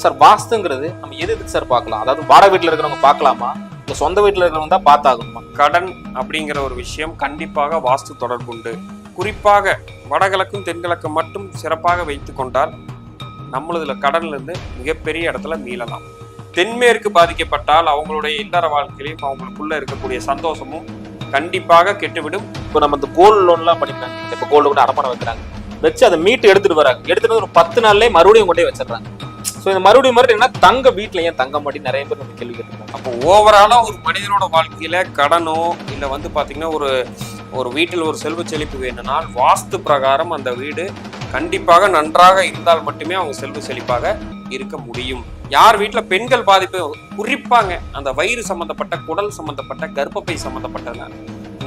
Sir வாஸ்துங்கிறது நம்ம எது எதுக்கு சார் பார்க்கலாம்? அதாவது வாடகை வீட்டில் இருக்கிறவங்க பார்க்கலாமா? இல்லை சொந்த வீட்டில் இருக்கிறவங்க தான் பார்த்தாகணுமா? கடன் அப்படிங்கிற ஒரு விஷயம் கண்டிப்பாக வாஸ்து தொடர்புண்டு குறிப்பாக வடகிழக்கும் தென்கிழக்கும் மட்டும் சிறப்பாக வைத்து கொண்டால் நம்மளதுல கடன்ல இருந்து மிகப்பெரிய இடத்துல மீளலாம். தென்மேற்கு பாதிக்கப்பட்டால் அவங்களுடைய இல்லற வாழ்க்கையிலும் அவங்களுக்குள்ள இருக்கக்கூடிய சந்தோஷமும் கண்டிப்பாக கெட்டுவிடும். இப்போ நம்ம இந்த கோல்டு லோன்லாம் படிக்கிறாங்க இப்போ கோல்டு கூட அடமானம் வைக்கிறாங்க. வச்சு அதை மீட்டு எடுத்துட்டு வராங்க. எடுத்துட்டு வந்து ஒரு பத்து நாள்லயே மறுபடியும் கொண்டே வச்சிடுறாங்க. ஸோ இந்த மறுபடியும் மறுபடியும் என்ன தங்க வீட்டில் ஏன் தங்க மாட்டி நிறைய பேர் நம்ம கேள்வி கேட்டுருக்காங்க. அப்போ ஓவராலாக ஒரு மனிதனோட வாழ்க்கையில் கடனோ இல்லை வந்து பார்த்தீங்கன்னா ஒரு ஒரு வீட்டில் ஒரு செல்வ செழிப்பு வேணும்னால் வாஸ்து பிரகாரம் அந்த வீடு கண்டிப்பாக நன்றாக இருந்தால் மட்டுமே அவங்க செல்வ செழிப்பாக இருக்க முடியும். யார் வீட்டில் பெண்கள் பாதிப்பு குறிப்பாங்க? அந்த வயிறு சம்மந்தப்பட்ட குடல் சம்மந்தப்பட்ட கர்ப்பப்பை சம்பந்தப்பட்டதுனா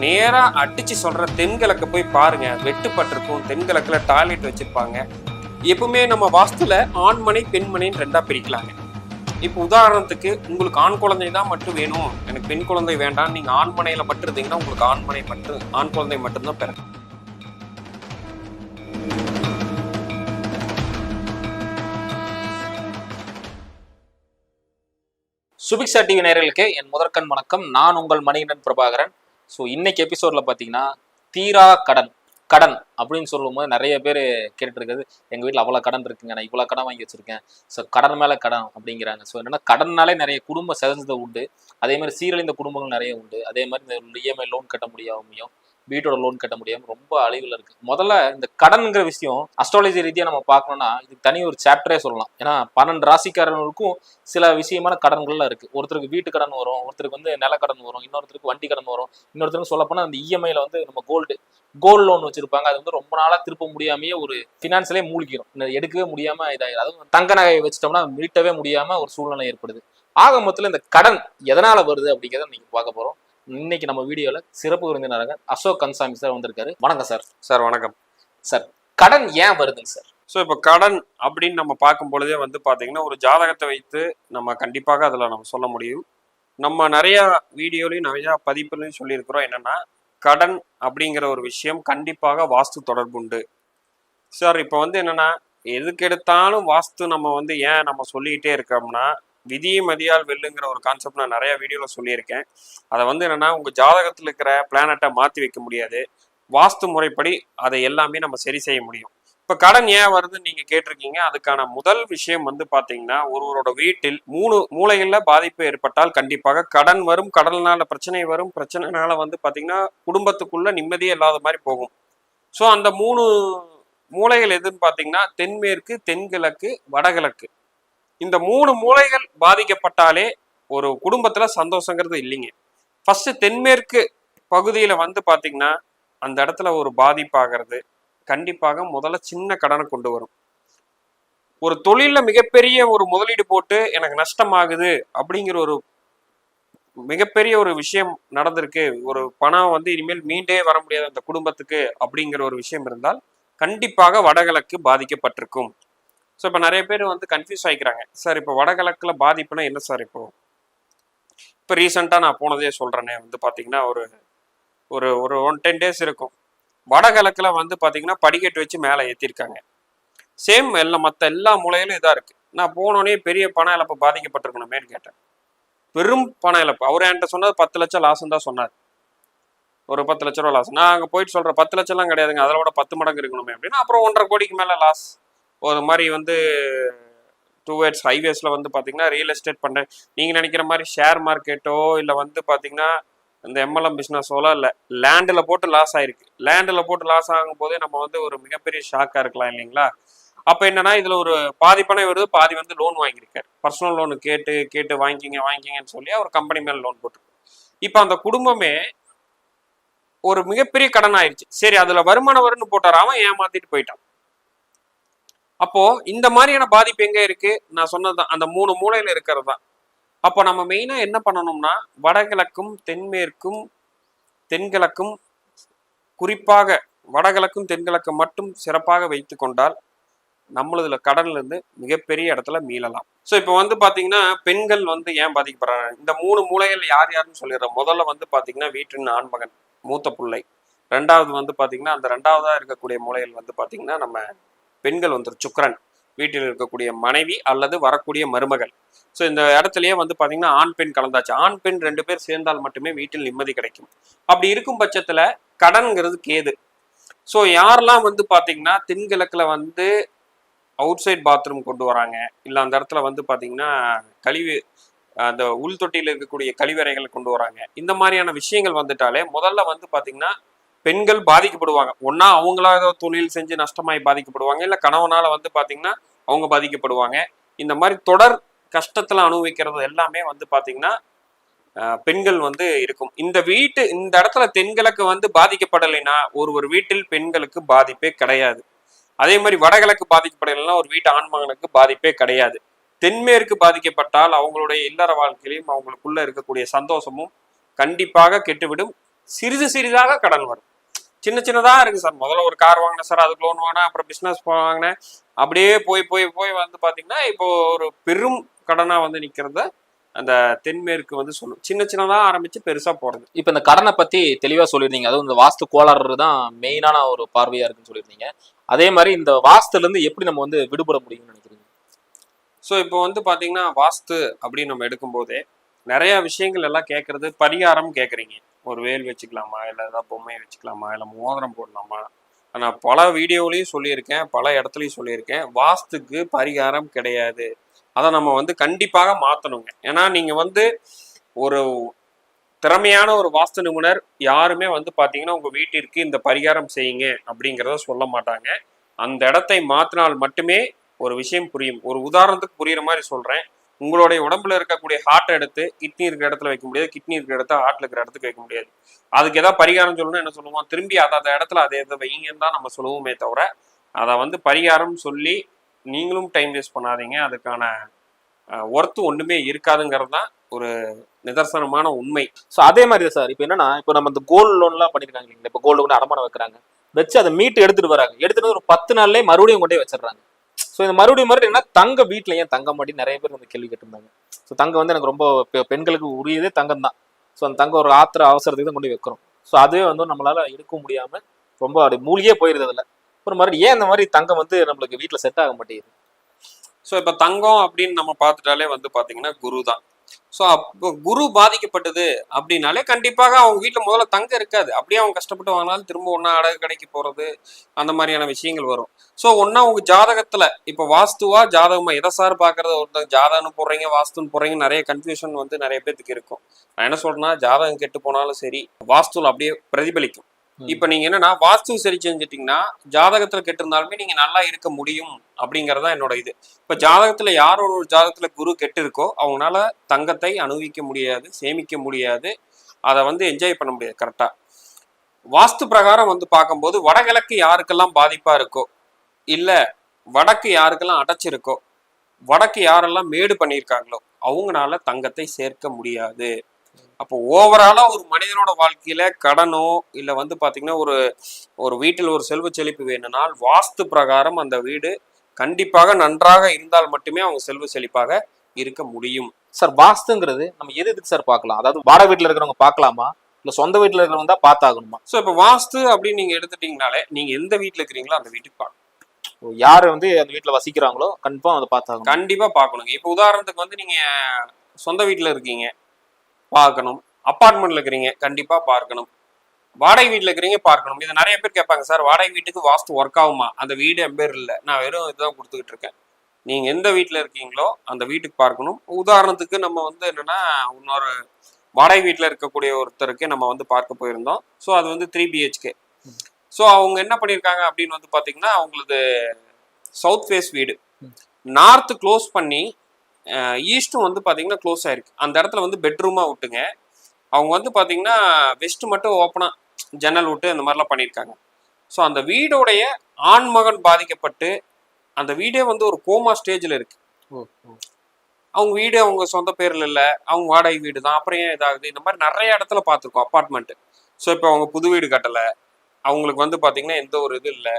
நேராக அடித்து சொல்கிற தென்கிழக்கு போய் பாருங்கள் வெட்டுப்பட்டிருக்கும் தென்கிழக்கில் டாய்லெட் வச்சுருப்பாங்க. எப்பவுமே நம்ம வாஸ்துல ஆண்மனை பெண்மனைன்னு ரெண்டா பிரிக்கலாங்க. இப்போ உதாரணத்துக்கு உங்களுக்கு ஆண் குழந்தை தான் மட்டும் வேணும். எனக்கு பெண் குழந்தை வேண்டாம். நீங்க ஆண்மனையில மட்டும் இருந்தீங்கன்னா உங்களுக்கு ஆண்மனை மட்டும் ஆண் குழந்தை மட்டும்தான் பிறக்கும். சுபிக்ஷா டிவி நேயர்களுக்கு என் முதற்கண் வணக்கம். நான் உங்கள் மணிகண்டன் பிரபாகரன். ஸோ இன்னைக்கு எபிசோட்ல பார்த்தீங்கன்னா தீரா கடன். கடன் அப்படின்னு சொல்லும்போது நிறைய பேர் கேட்டுருக்குது எங்கள் வீட்டில் அவ்வளோ கடன் இருக்குங்க நான் இவ்வளோ கடன் வாங்கி வச்சிருக்கேன். ஸோ கடன் மேலே கடன் அப்படிங்கிறாங்க. ஸோ என்னன்னா கடன்னாலே நிறைய குடும்ப செதஞ்சது உண்டு. அதே மாதிரி சீரழிந்த குடும்பங்கள் நிறைய உண்டு. அதே மாதிரி இந்த இஎம்ஐ லோன் கட்ட முடியாமையும் வீட்டோட லோன் கட்ட முடியாம ரொம்ப அழிவில் இருக்கு. முதல்ல இந்த கடன்ங்கிற விஷயம் அஸ்ட்ராலஜி ரீதியாக நம்ம பார்க்கணும்னா இதுக்கு தனி ஒரு சாப்டரே சொல்லலாம். ஏன்னா பன்னெண்டு ராசிக்காரர்களுக்கும் சில விஷயமான கடன்கள்லாம் இருக்கு. ஒருத்தருக்கு வீட்டு கடன் வரும் ஒருத்தருக்கு வந்து நிலக்கடன் வரும் இன்னொருத்தருக்கு வண்டி கடன் வரும். இன்னொருத்தருக்கு சொல்லப்போனால் அந்த இஎம்ஐல வந்து நம்ம கோல்டு கோல்டு லோன் வச்சிருப்பாங்க. அது வந்து ரொம்ப நாளா திருப்ப முடியாமையே ஒரு ஃபினான்ஸ்லேயே மூழ்கிடும் எடுக்கவே முடியாம இதாகிடும் அதுவும் தங்க நகையை வச்சிட்டோம்னா மீட்டவே முடியாம ஒரு சூழ்நிலை ஏற்படுது. ஆக மொத்தத்தில் இந்த கடன் எதனால வருது அப்படிங்கிறத நீங்க பார்க்க போறோம். இன்னைக்கு நம்ம வீடியோல சிறப்பு விருந்தினராக அசோக் கன்சாமி சார் வந்திருக்காரு. வணக்கம் சார். சார் வணக்கம். சார் கடன் ஏன் வருதுங்க சார்? ஸோ இப்போ கடன் அப்படின்னு நம்ம பார்க்கும் பொழுதே வந்து பார்த்தீங்கன்னா ஒரு ஜாதகத்தை வைத்து நம்ம கண்டிப்பாக அதில் நம்ம சொல்ல முடியும். நம்ம நிறைய வீடியோலையும் நிறைய பதிப்புலையும் சொல்லியிருக்கிறோம். என்னன்னா கடன் அப்படிங்கிற ஒரு விஷயம் கண்டிப்பாக வாஸ்து தொடர்புண்டு சார் இப்போ வந்து என்னன்னா எதுக்கு எடுத்தாலும் வாஸ்து நம்ம வந்து ஏன் நம்ம சொல்லிக்கிட்டே இருக்கோம்னா விதியை மதியால் வெல்லுங்கிற ஒரு கான்செப்ட் நான் நிறைய வீடியோவில் சொல்லியிருக்கேன். அதை வந்து என்னன்னா உங்க ஜாதகத்தில் இருக்கிற பிளானட்டை மாற்றி வைக்க முடியாது. வாஸ்து முறைப்படி அதை எல்லாமே நம்ம சரி செய்ய முடியும். இப்போ கடன் ஏன் வருதுன்னு நீங்க கேட்டிருக்கீங்க. அதுக்கான முதல் விஷயம் வந்து பாத்தீங்கன்னா ஒருவரோட வீட்டில் மூணு மூலைகள்ல பாதிப்பு ஏற்பட்டால் கண்டிப்பாக கடன் வரும் கடல்னால பிரச்சனை வரும் பிரச்சனைனால வந்து பாத்தீங்கன்னா குடும்பத்துக்குள்ள நிம்மதியே இல்லாத மாதிரி போகும். ஸோ அந்த மூணு மூலைகள் எதுன்னு பாத்தீங்கன்னா தென்மேற்கு தென்கிழக்கு வடகிழக்கு. இந்த மூணு மூலைகள் பாதிக்கப்பட்டாலே ஒரு குடும்பத்துல சந்தோஷங்கிறது இல்லைங்க. ஃபர்ஸ்ட் தென்மேற்கு பகுதியில வந்து பாத்தீங்கன்னா அந்த இடத்துல ஒரு பாதிப்பாகிறது. கண்டிப்பாக முதல்ல சின்ன கடனை கொண்டு வரும். ஒரு தொழில மிகப்பெரிய ஒரு முதலீடு போட்டு எனக்கு நஷ்டமாகுது அப்படிங்கிற ஒரு மிகப்பெரிய ஒரு விஷயம் நடந்திருக்கு. ஒரு பணம் வந்து இனிமேல் மீண்டே வர முடியாது அந்த குடும்பத்துக்கு அப்படிங்கிற ஒரு விஷயம் இருந்தால் கண்டிப்பாக வடகிழக்கு பாதிக்கப்பட்டிருக்கும். ஸோ இப்போ நிறைய பேர் வந்து கன்ஃபியூஸ் ஆகிக்கிறாங்க சார் இப்போ வடகிழக்குல பாதிப்புனா என்ன சார் இப்போ? இப்போ ரீசெண்டாக நான் போனதே சொல்கிறேனே வந்து பார்த்தீங்கன்னா ஒரு ஒரு ஒரு ஒன் டென் டேஸ் இருக்கும். வடகிழக்கில் வந்து பார்த்தீங்கன்னா படிக்கட்டு வச்சு மேலே ஏற்றிருக்காங்க சேம் எல்லாம் மற்ற எல்லா மூலையிலும் இதாக இருக்குது நான் போனோடனே பெரிய பண இழப்பு பாதிக்கப்பட்டிருக்கணுமேன்னு கேட்டேன். பெரும் பண இழப்பு. அவர் என்கிட்ட சொன்னது பத்து லட்சம் லாஸ்ன்னு தான் சொன்னார். ஒரு பத்து லட்ச ரூபா லாஸ் நான் அங்கே போயிட்டு சொல்கிறேன் பத்து லட்சம்லாம் கிடையாதுங்க. அதில் விட பத்து மடங்கு இருக்கணுமே அப்படின்னா அப்புறம் ஒன்றரை கோடிக்கு மேலே லாஸ் ஒரு மாதிரி வந்து டூவேர்ட்ஸ் ஹைவேஸில் வந்து பார்த்தீங்கன்னா ரியல் எஸ்டேட் பண்ணுறேன் நீங்கள் நினைக்கிற மாதிரி ஷேர் மார்க்கெட்டோ இல்லை வந்து பார்த்தீங்கன்னா இந்த எம்எல்எம் பிஸ்னஸோலாம் இல்லை லேண்டில் போட்டு லாஸ் ஆயிருக்கு. லேண்டில் போட்டு லாஸ் ஆகும் போதே நம்ம வந்து ஒரு மிகப்பெரிய ஷாக்காக இருக்கலாம் இல்லைங்களா? அப்போ என்னன்னா இதில் ஒரு பாதி பணம் வருது பாதி வந்து லோன் வாங்கியிருக்காரு. பர்சனல் லோனு கேட்டு கேட்டு வாங்கிக்கிங்க வாங்கிக்கிங்கன்னு சொல்லி அவர் கம்பெனி மேலே லோன் போட்டிருக்கு இப்போ அந்த குடும்பமே ஒரு மிகப்பெரிய கடன் ஆயிடுச்சு சரி அதில் வருமானம் வரும்னு போட்டார் அவன் ஏமாத்திட்டு போயிட்டான். அப்போ இந்த மாதிரியான பாதிப்பு எங்க இருக்கு? நான் சொன்னதுதான் அந்த மூணு மூலையில இருக்கிறது தான். அப்போ நம்ம மெயினா என்ன பண்ணணும்னா வடகிழக்கும் தென்மேற்கும் தென்கிழக்கும் குறிப்பாக வடகிழக்கும் தென்கிழக்கும் மட்டும் சிறப்பாக வைத்து கொண்டால் நம்மளதுல கடன்ல இருந்து மிகப்பெரிய இடத்துல மீளலாம். ஸோ இப்போ வந்து பாத்தீங்கன்னா பெண்கள் வந்து ஏன் பாதிக்கப்படுறாங்க? இந்த மூணு மூலைகள் யார் யாருன்னு சொல்லிடுறோம் முதல்ல வந்து பாத்தீங்கன்னா வீட்டின் ஆண்மகன் மூத்த பிள்ளை. ரெண்டாவது வந்து பாத்தீங்கன்னா அந்த ரெண்டாவதா இருக்கக்கூடிய மூலைகள் வந்து பாத்தீங்கன்னா நம்ம பெண்கள் வந்துடும் சுக்கரன். வீட்டில் இருக்கக்கூடிய மனைவி அல்லது வரக்கூடிய மருமகள். ஸோ இந்த இடத்துலயே வந்து பாத்தீங்கன்னா ஆண் பெண் கலந்தாச்சு. ஆண் பெண் ரெண்டு பேர் சேர்ந்தால் மட்டுமே வீட்டில் நிம்மதி கிடைக்கும். அப்படி இருக்கும் பட்சத்துல கடன்ங்கிறது கேது. ஸோ யாரெல்லாம் வந்து பாத்தீங்கன்னா தென்கிழக்குல வந்து அவுட் சைட் பாத்ரூம் கொண்டு வராங்க இல்லை அந்த இடத்துல வந்து பாத்தீங்கன்னா கழிவு அந்த உள் தொட்டியில் இருக்கக்கூடிய கழிவறைகளை கொண்டு வராங்க இந்த மாதிரியான விஷயங்கள் வந்துட்டாலே முதல்ல வந்து பாத்தீங்கன்னா பெண்கள் பாதிக்கப்படுவாங்க. ஒன்னா அவங்களாக தொழில் செஞ்சு நஷ்டமாய் பாதிக்கப்படுவாங்க. இல்லை கணவனால வந்து பாத்தீங்கன்னா அவங்க பாதிக்கப்படுவாங்க. இந்த மாதிரி தொடர் கஷ்டத்துல அனுபவிக்கிறது எல்லாமே வந்து பாத்தீங்கன்னா பெண்கள் வந்து இருக்கும். இந்த வீட்டு இந்த இடத்துல தென்கிழக்கு வந்து பாதிக்கப்படலைன்னா ஒரு ஒரு வீட்டில் பெண்களுக்கு பாதிப்பே கிடையாது. அதே மாதிரி வடகிழக்கு பாதிக்கப்படலைன்னா ஒரு வீட்டு ஆண்மகனுக்கு பாதிப்பே கிடையாது. தென்மேற்கு பாதிக்கப்பட்டால் அவங்களுடைய இல்லற வாழ்க்கையிலும் அவங்களுக்குள்ள இருக்கக்கூடிய சந்தோஷமும் கண்டிப்பாக கெட்டுவிடும். சிறிது சிறிதாக கடன் வரும். சின்ன சின்னதா இருக்கு சார். முதல்ல ஒரு கார் வாங்கினேன் சார். அதுக்கு லோன் வாங்கினேன். அப்புறம் பிசினஸ் வாங்கினேன். அப்படியே போய் போய் போய் வந்து பாத்தீங்கன்னா இப்போ ஒரு பெரும் கடனா வந்து நிக்கிறத அந்த தென்மேற்கு வந்து சொல்லும். சின்ன சின்னதா ஆரம்பிச்சு பெருசா போறது. இப்போ இந்த கடனை பத்தி தெளிவா சொல்லியிருந்தீங்க. அதுவும் இந்த வாஸ்து கோளாறு தான் மெயினான ஒரு பார்வையா இருக்குன்னு சொல்லியிருந்தீங்க. அதே மாதிரி இந்த வாஸ்துல இருந்து எப்படி நம்ம வந்து விடுபட முடியும்னு நினைக்கிறீங்க? ஸோ இப்போ வந்து பாத்தீங்கன்னா வாஸ்து அப்படின்னு நம்ம எடுக்கும்போதே நிறைய விஷயங்கள் எல்லாம் கேட்கறது பரிகாரம் கேட்குறீங்க ஒரு வேல் வச்சுக்கலாமா? இல்லை ஏதாவது பொம்மையை வச்சுக்கலாமா? இல்லை மோதிரம் போடலாமா? நான் பல வீடியோலையும் சொல்லியிருக்கேன் பல இடத்துலையும் சொல்லியிருக்கேன். வாஸ்துக்கு பரிகாரம் கிடையாது. அதை நம்ம வந்து கண்டிப்பாக மாற்றணுங்க ஏன்னா நீங்கள் வந்து ஒரு திறமையான ஒரு வாஸ்து நிபுணர் யாருமே வந்து பார்த்தீங்கன்னா உங்கள் வீட்டிற்கு இந்த பரிகாரம் செய்யுங்க அப்படிங்கிறத சொல்ல மாட்டாங்க. அந்த இடத்தை மாற்றினால் மட்டுமே ஒரு விஷயம் புரியும். ஒரு உதாரணத்துக்கு புரியுற மாதிரி சொல்கிறேன் உங்களுடைய உடம்புல இருக்கக்கூடிய ஹார்ட் எடுத்து கிட்னி இருக்கிற இடத்துல வைக்க முடியாது. கிட்னி இருக்கிற இடத்த ஹார்ட்ல இருக்கிற இடத்துக்கு வைக்க முடியாது. அதுக்கு ஏதாவது பரிகாரம் சொல்லணும்னு என்ன சொல்லுவோம்? திரும்பி அதை அந்த இடத்துல அதை எதை வைங்கன்னு தான் நம்ம சொல்லுவோமே தவிர அதை வந்து பரிகாரம் சொல்லி நீங்களும் டைம் வேஸ்ட் பண்ணாதீங்க. அதுக்கான ஒர்த்து ஒன்றுமே இருக்காதுங்கிறது தான் ஒரு நிதர்சனமான உண்மை. ஸோ அதே மாதிரி சார் இப்போ என்னன்னா இப்போ நம்ம இந்த கோல்டு லோன்லாம் பண்ணிருக்காங்க இல்லைங்களா? இப்போ கோல்டு கொண்டு அடமானம் வைக்கிறாங்க. வச்சு அதை மீட்டு எடுத்துட்டு வராங்க. எடுத்துட்டு வந்து ஒரு பத்து நாள்லேயே மறுபடியும் கொண்டே வச்சிடுறாங்க. ஸோ இந்த மறுபடியும் மறுபடியும் என்ன தங்க வீட்டில் ஏன் தங்க மாட்டி நிறைய பேர் வந்து கேள்வி கேட்டிருந்தாங்க. ஸோ தங்கம் வந்து எனக்கு ரொம்ப பெண்களுக்கு உரியதே தங்கம் தான். ஸோ அந்த தங்கம் ஒரு ஆத்திர அவசரத்துக்கு தான் கொண்டு வைக்கிறோம். ஸோ அதுவே வந்து நம்மளால எடுக்க முடியாம ரொம்ப அப்படி மூலியே போயிருது அதில். அப்புறம் மறுபடியும் ஏன் இந்த மாதிரி தங்கம் வந்து நம்மளுக்கு வீட்டில் செட் ஆக மாட்டேங்குது? ஸோ இப்போ தங்கம் அப்படின்னு நம்ம பார்த்துட்டாலே வந்து பார்த்தீங்கன்னா குரு தான். ஸோ அப்போ குரு பாதிக்கப்பட்டது அப்படின்னாலே கண்டிப்பாக அவங்க வீட்டில் முதல்ல தங்க இருக்காது. அப்படியே அவங்க கஷ்டப்பட்டு வாங்கினாலும் திரும்ப ஒன்றா அடகு கடைக்கு போகிறது அந்த மாதிரியான விஷயங்கள் வரும். ஸோ ஒன்றா அவங்க ஜாதகத்தில் இப்போ வாஸ்துவா ஜாதகமா எதை சார் பார்க்குறது? ஒருத்தங்க ஜாதகம்னு போடுறீங்க வாஸ்துன்னு போடுறீங்க நிறைய கன்ஃபியூஷன் வந்து நிறைய பேத்துக்கு இருக்கும். நான் என்ன சொல்கிறேன்னா ஜாதகம் கெட்டு போனாலும் சரி வாஸ்துவில் அப்படியே பிரதிபலிக்கும். இப்போ நீங்க என்னன்னா வாஸ்து சரி செஞ்சுட்டீங்கன்னா ஜாதகத்துல கெட்டிருந்தாலுமே நீங்க நல்லா இருக்க முடியும் அப்படிங்கறதா என்னோட இது. இப்ப ஜாதகத்துல யார் ஒரு ஜாதகத்துல குரு கெட்டு இருக்கோ அவங்களால தங்கத்தை அனுபவிக்க முடியாது சேமிக்க முடியாது அதை வந்து என்ஜாய் பண்ண முடியாது கரெக்டா வாஸ்து பிரகாரம் வந்து பார்க்கும்போது வடகிழக்கு யாருக்கெல்லாம் பாதிப்பா இருக்கோ இல்ல வடக்கு யாருக்கெல்லாம் அடைச்சிருக்கோ வடக்கு யாரெல்லாம் மேடு பண்ணியிருக்காங்களோ அவங்களால தங்கத்தை சேர்க்க முடியாது. அப்போ ஓவராலா ஒரு மனிதனோட வாழ்க்கையில கடனோ இல்ல வந்து பாத்தீங்கன்னா ஒரு ஒரு வீட்டில் ஒரு செல்வ செழிப்பு வேணும்னால் வாஸ்து பிரகாரம் அந்த வீடு கண்டிப்பாக நன்றாக இருந்தால் மட்டுமே அவங்க செல்வ செழிப்பாக இருக்க முடியும். சார் வாஸ்துங்கிறது நம்ம எது எதுக்கு சார் பார்க்கலாம்? அதாவது வாடகை வீட்டில் இருக்கிறவங்க பார்க்கலாமா? இல்லை சொந்த வீட்டில் இருக்கிறவங்க தான் பார்த்தாகணுமா? ஸோ இப்போ வாஸ்து அப்படின்னு நீங்க எடுத்துட்டீங்கனாலே நீங்க எந்த வீட்டில் இருக்கிறீங்களோ அந்த வீட்டுக்கு பார்க்கணும். யார் வந்து அந்த வீட்டில் வசிக்கிறாங்களோ கன்ஃபார்ம் அதை பார்த்தாகணும். கண்டிப்பா பார்க்கணுங்க. இப்போ உதாரணத்துக்கு வந்து நீங்க சொந்த வீட்டில் இருக்கீங்க. பார்க்கணும். அப்பார்ட்மெண்ட்ல இருக்கிறீங்க கண்டிப்பா பார்க்கணும். வாடகை வீட்டில் இருக்கிறீங்க பார்க்கணும். இது நிறைய பேர் கேட்பாங்க சார் வாடகை வீட்டுக்கு வாஸ்து ஒர்க் ஆகுமா? அந்த வீடு என் பேர் இல்லை. நான் வெறும் இதுதான் கொடுத்துக்கிட்டு இருக்கேன். நீங்க எந்த வீட்டில் இருக்கீங்களோ அந்த வீட்டுக்கு பார்க்கணும். உதாரணத்துக்கு நம்ம வந்து என்னன்னா இன்னொரு வாடகை வீட்டில் இருக்கக்கூடிய ஒருத்தருக்கு நம்ம வந்து பார்க்க போயிருந்தோம். ஸோ அது வந்து த்ரீ பிஹெச்கே ஸோ அவங்க என்ன பண்ணியிருக்காங்க அப்படின்னு வந்து பார்த்தீங்கன்னா அவங்களது சவுத் ஃபேஸ் வீடு. நார்த்து க்ளோஸ் பண்ணி ஈஸ்ட்டும் வந்து பார்த்தீங்கன்னா க்ளோஸ் ஆயிருக்கு. அந்த இடத்துல வந்து பெட்ரூமாக விட்டுங்க. அவங்க வந்து பார்த்தீங்கன்னா வெஸ்ட் மட்டும் ஓப்பனாக ஜன்னல் விட்டு அந்த மாதிரிலாம் பண்ணியிருக்காங்க. ஸோ அந்த வீடோடைய ஆண்மகன் பாதிக்கப்பட்டு அந்த வீடே வந்து ஒரு கோமா ஸ்டேஜில் இருக்கு. அவங்க வீடு அவங்க சொந்த பேர்ல இல்லை. அவங்க வாடகை வீடு தான். அப்புறம் ஏன் இதாகுது? இந்த மாதிரி நிறைய இடத்துல பார்த்துருக்கோம் அப்பார்ட்மெண்ட் ஸோ இப்போ அவங்க புது வீடு கட்டலை. அவங்களுக்கு வந்து பார்த்தீங்கன்னா எந்த ஒரு இது இல்லை.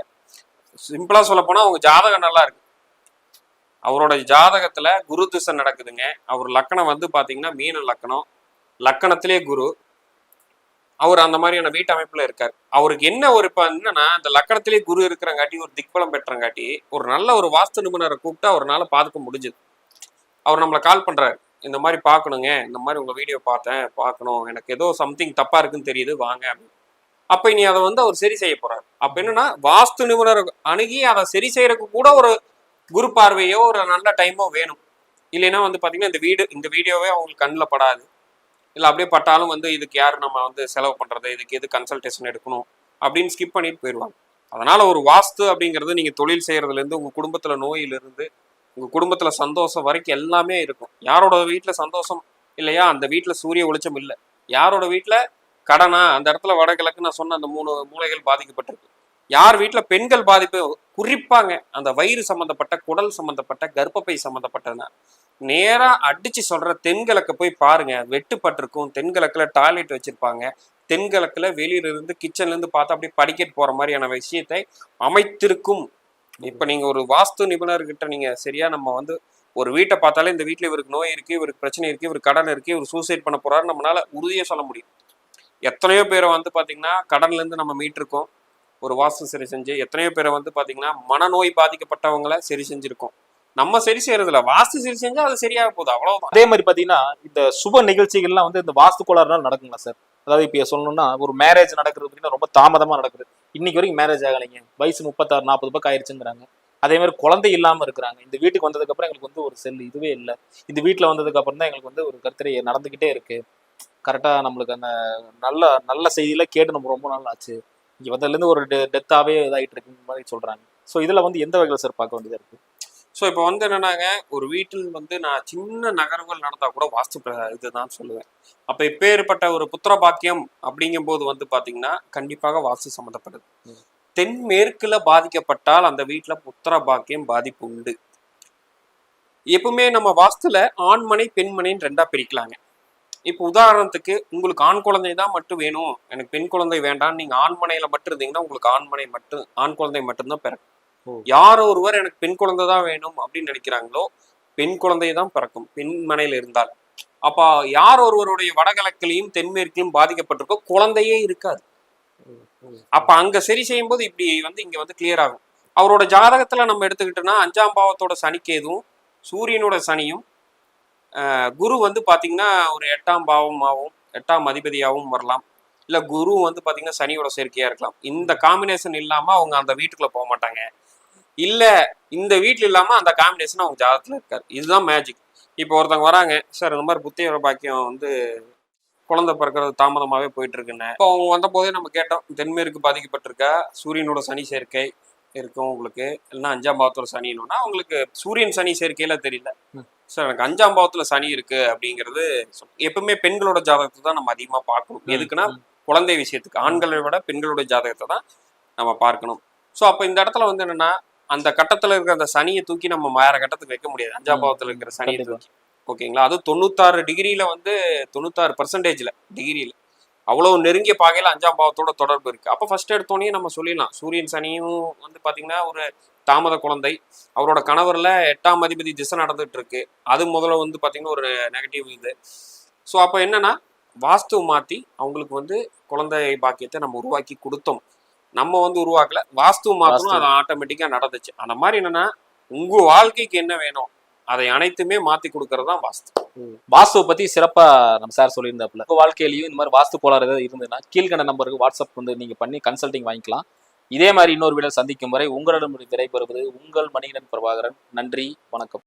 சிம்பிளாக சொல்ல போனால் அவங்க ஜாதகம் நல்லா இருக்கு. அவரோட ஜாதகத்துல குரு திசை நடக்குதுங்க. அவர் லக்கணம் வந்து பாத்தீங்கன்னா மீன லக்கணம். லக்கணத்திலே குரு. அவர் அந்த மாதிரியான வீட்டு அமைப்புல இருக்கார். அவருக்கு என்ன ஒரு இப்ப என்னன்னா இந்த லக்கணத்திலே குரு இருக்கிறங்காட்டி ஒரு திக்பலம் பெற்றங்காட்டி ஒரு நல்ல ஒரு வாஸ்து நிபுணரை கூப்பிட்டு அவரால் பார்க்க முடிஞ்சது. அவர் நம்மளை கால் பண்றாரு. இந்த மாதிரி பார்க்கணுங்க இந்த மாதிரி உங்க வீடியோ பார்த்தேன் பார்க்கணும் எனக்கு ஏதோ சம்திங் தப்பா இருக்குன்னு தெரியுது வாங்க அப்படின்னு. அப்ப இனி அதை வந்து அவர் சரி செய்ய போறாரு. அப்ப என்னன்னா வாஸ்து நிபுணர் அணுகி அதை சரி செய்யறதுக்கு கூட ஒரு குரு பார்வையோ ஒரு நல்ல டைமோ வேணும். இல்லைன்னா வந்து பார்த்தீங்கன்னா இந்த வீடு இந்த வீடியோவே அவங்களுக்கு கண்ணில் படாது. இல்லை அப்படியே பட்டாலும் வந்து இதுக்கு யார் நம்ம வந்து செலவு பண்ணுறது இதுக்கு எது கன்சல்டேஷன் எடுக்கணும்? அப்படின்னு ஸ்கிப் பண்ணிட்டு போயிடுவாங்க அதனால் ஒரு வாஸ்து அப்படிங்கிறது நீங்கள் தொழில் செய்கிறதுலேருந்து உங்கள் குடும்பத்தில் நோயிலிருந்து உங்கள் குடும்பத்தில் சந்தோஷம் வரைக்கும் எல்லாமே இருக்கும். யாரோட வீட்டில் சந்தோஷம் இல்லையா? அந்த வீட்டில் சூரிய வெளிச்சம் இல்லை. யாரோட வீட்டில் கடனா? அந்த இடத்துல வடகிழக்கு நான் சொன்ன அந்த மூணு மூலைகள் பாதிக்கப்பட்டிருக்கு. யார் வீட்டில் பெண்கள் பாதிப்பு? குறிப்பாங்க அந்த வயிறு சம்மந்தப்பட்ட குடல் சம்மந்தப்பட்ட கர்ப்பப்பை சம்பந்தப்பட்டதுன்னா நேராக அடிச்சு சொல்ற தென்கிழக்கு போய் பாருங்க. வெட்டுப்பட்டிருக்கும் தென்கிழக்கில் டாய்லெட் வச்சிருப்பாங்க. தென்கிழக்கில் வெளியில இருந்து கிச்சன்ல இருந்து பார்த்தா அப்படியே படிக்கட் போற மாதிரியான விஷயத்தை அமைத்திருக்கும். இப்ப நீங்க ஒரு வாஸ்து நிபுணர்கிட்ட நீங்க சரியா நம்ம வந்து ஒரு வீட்டை பார்த்தாலே இந்த வீட்டில் இவருக்கு நோய் இருக்கு இவருக்கு பிரச்சனை இருக்கு இவருக்கு கடன் இருக்கு இவர் சூசைட் பண்ண போறாரு நம்மளால உறுதியாக சொல்ல முடியும். எத்தனையோ பேரை வந்து பார்த்தீங்கன்னா கடன்ல இருந்து நம்ம மீட்டிருக்கோம். ஒரு வாஸ்து சரி செஞ்சு எத்தனையோ பேரை வந்து பார்த்தீங்கன்னா மனநோய் பாதிக்கப்பட்டவங்கள சரி செஞ்சுருக்கோம். நம்ம சரி செய்யறதுல வாஸ்து சரி செஞ்சா அது சரியாக போகுது. அவ்வளவுதான். அதே மாதிரி பாத்தீங்கன்னா இந்த சுப நிகழ்ச்சிகள்லாம் வந்து இந்த வாஸ்து கோளாறுனால நடக்குங்களா சார்? அதாவது இப்போ சொல்லணும்னா ஒரு மேரேஜ் நடக்கிறது பார்த்தீங்கன்னா ரொம்ப தாமதமா நடக்குது. இன்னைக்கு வரைக்கும் மேரேஜ் ஆகலைங்க. வயசு முப்பத்தாறு நாற்பது பக்கம் ஆயிடுச்சுங்கிறாங்க அதே மாதிரி குழந்தை இல்லாம இருக்கிறாங்க. இந்த வீட்டுக்கு வந்ததுக்கு அப்புறம் எங்களுக்கு வந்து ஒரு செல் இதுவே இல்லை. இந்த வீட்டுல வந்ததுக்கு அப்புறம் தான் எங்களுக்கு வந்து ஒரு கருத்தரை நடந்துகிட்டே இருக்கு. கரெக்டா நம்மளுக்கு அந்த நல்ல நல்ல செய்தியில கேட்டு நம்ம ரொம்ப நாள் ஆச்சு. இருந்து ஒரு டெத்தாவே இதாயிட்டு இருக்குங்கிற மாதிரி சொல்றாங்க. சோ இதுல வந்து எந்த வகையில சார் பார்க்க வேண்டியதா இருக்கு? ஸோ இப்போ வந்து என்னன்னாங்க ஒரு வீட்டில் வந்து நான் சின்ன நகர்வுகள் நடந்தா கூட வாஸ்து இதுதான் சொல்லுவேன். அப்போ இப்பேற்பட்ட ஒரு புத்திர பாக்கியம் அப்படிங்கும்போது வந்து பாத்தீங்கன்னா கண்டிப்பாக வாஸ்து சம்மந்தப்படுது. தென்மேற்குல பாதிக்கப்பட்டால் அந்த வீட்டில் புத்திர பாக்கியம் பாதிப்பு உண்டு. எப்பவுமே நம்ம வாஸ்துல ஆண்மனை பெண்மனைன்னு ரெண்டா பிரிக்கலாங்க. இப்போ உதாரணத்துக்கு உங்களுக்கு ஆண் குழந்தை தான் மட்டும் வேணும் எனக்கு பெண் குழந்தை வேண்டாம் நீங்க ஆண்மனையில மட்டும் இருந்தீங்கன்னா உங்களுக்கு ஆண்மனை மட்டும் ஆண் குழந்தை மட்டும்தான் பிறக்கும். யார் ஒருவர் எனக்கு பெண் குழந்தை தான் வேணும் அப்படின்னு நினைக்கிறாங்களோ பெண் குழந்தை தான் பிறக்கும் பெண் மனையில இருந்தால். அப்ப யார் ஒருவருடைய வடகிழக்கிலையும் தென்மேற்கிலும் பாதிக்கப்பட்டிருக்கோ குழந்தையே இருக்காது. அப்ப அங்க சரி செய்யும் போது இப்படி வந்து இங்க வந்து கிளியர் ஆகும். அவரோட ஜாதகத்துல நம்ம எடுத்துக்கிட்டோம்னா அஞ்சாம் பாவத்தோட சனிக்கேதும் சூரியனோட சனியும் குரு வந்து பார்த்தீங்கன்னா ஒரு எட்டாம் பாவமாகவும் எட்டாம் அதிபதியாகவும் வரலாம். இல்லை குரு வந்து பார்த்தீங்கன்னா சனியோட சேர்க்கையாக இருக்கலாம். இந்த காம்பினேஷன் இல்லாமல் அவங்க அந்த வீட்டுக்குள்ளே போக மாட்டாங்க. இல்லை இந்த வீட்டில் இல்லாமல் அந்த காம்பினேஷன் அவங்க ஜாதகத்தில் இருக்கார் இதுதான் மேஜிக் இப்போ ஒருத்தவங்க வராங்க சார் இந்த மாதிரி புத்தியோட பாக்கியம் வந்து குழந்தை பிறக்கிறது தாமதமாகவே போயிட்டு இருக்குன்னு. இப்போ அவங்க வந்த போதே நம்ம கேட்டோம் தென்மேற்கு பாதிக்கப்பட்டிருக்கா சூரியனோட சனி சேர்க்கை. இருக்கும் உங்களுக்கு. இல்லைன்னா அஞ்சாம் பாவத்தோட சனின்னா உங்களுக்கு சூரியன் சனி சேர்க்கையில தெரியல. சார் எனக்கு அஞ்சாம் பாவத்துல சனி இருக்கு அப்படிங்கிறது எப்பவுமே பெண்களோட ஜாதகத்தை தான் நம்ம அதிகமா பார்க்கணும். எதுக்குன்னா. குழந்தை விஷயத்துக்கு. ஆண்களை விட பெண்களோட ஜாதகத்தை தான் நம்ம பார்க்கணும். ஸோ அப்போ இந்த இடத்துல வந்து என்னன்னா அந்த கட்டத்துல இருக்கிற அந்த சனியை தூக்கி நம்ம வேற கட்டத்துக்கு வைக்க முடியாது. அஞ்சாம் பாவத்துல இருக்கிற சனியை. தூக்கி. ஓகேங்களா அது தொண்ணூத்தாறு டிகிரியில வந்து தொண்ணூத்தாறு பர்சன்டேஜ்ல டிகிரியில அவ்வளவு நெருங்கிய பாகையில அஞ்சாம் பாவத்தோட தொடர்பு இருக்கு. அப்போ ஃபர்ஸ்ட் எடுத்தோடனே நம்ம சொல்லிடலாம். சூரியன் சனியும் வந்து பாத்தீங்கன்னா ஒரு தாமத குழந்தை. அவரோட கணவர்ல எட்டாம் அதிபதி திசை நடந்துட்டு இருக்கு. அது முதல்ல வந்து பாத்தீங்கன்னா ஒரு நெகட்டிவ் இது. ஸோ அப்போ என்னன்னா வாஸ்து மாத்தி அவங்களுக்கு வந்து குழந்தை பாக்கியத்தை நம்ம உருவாக்கி கொடுத்தோம். நம்ம வந்து உருவாக்கல. வாஸ்து வாஸ்து. அது ஆட்டோமேட்டிக்கா நடந்துச்சு. அந்த மாதிரி என்னன்னா உங்க வாழ்க்கைக்கு என்ன வேணும்? அதை அனைத்துமே மாத்தி கொடுக்கறது தான் வாஸ்து வாஸ்துவை பத்தி சிறப்பா நம்ம சார் சொல்லியிருந்தாப்புல. உங்க வாழ்க்கையிலயும் இந்த மாதிரி வாஸ்து கோளாறு ஏதாவது இருந்ததுன்னா கீழ்கண்ட நம்பருக்கு வாட்ஸ்அப் வந்து நீங்க பண்ணி கன்சல்டிங் வாங்கிக்கலாம். இதே மாதிரி இன்னொரு வீடியோ சந்திக்கும் வரை உங்களிடம் விடைபெறுவது உங்கள் மணிகண்டன் பிரபாகரன். நன்றி வணக்கம்.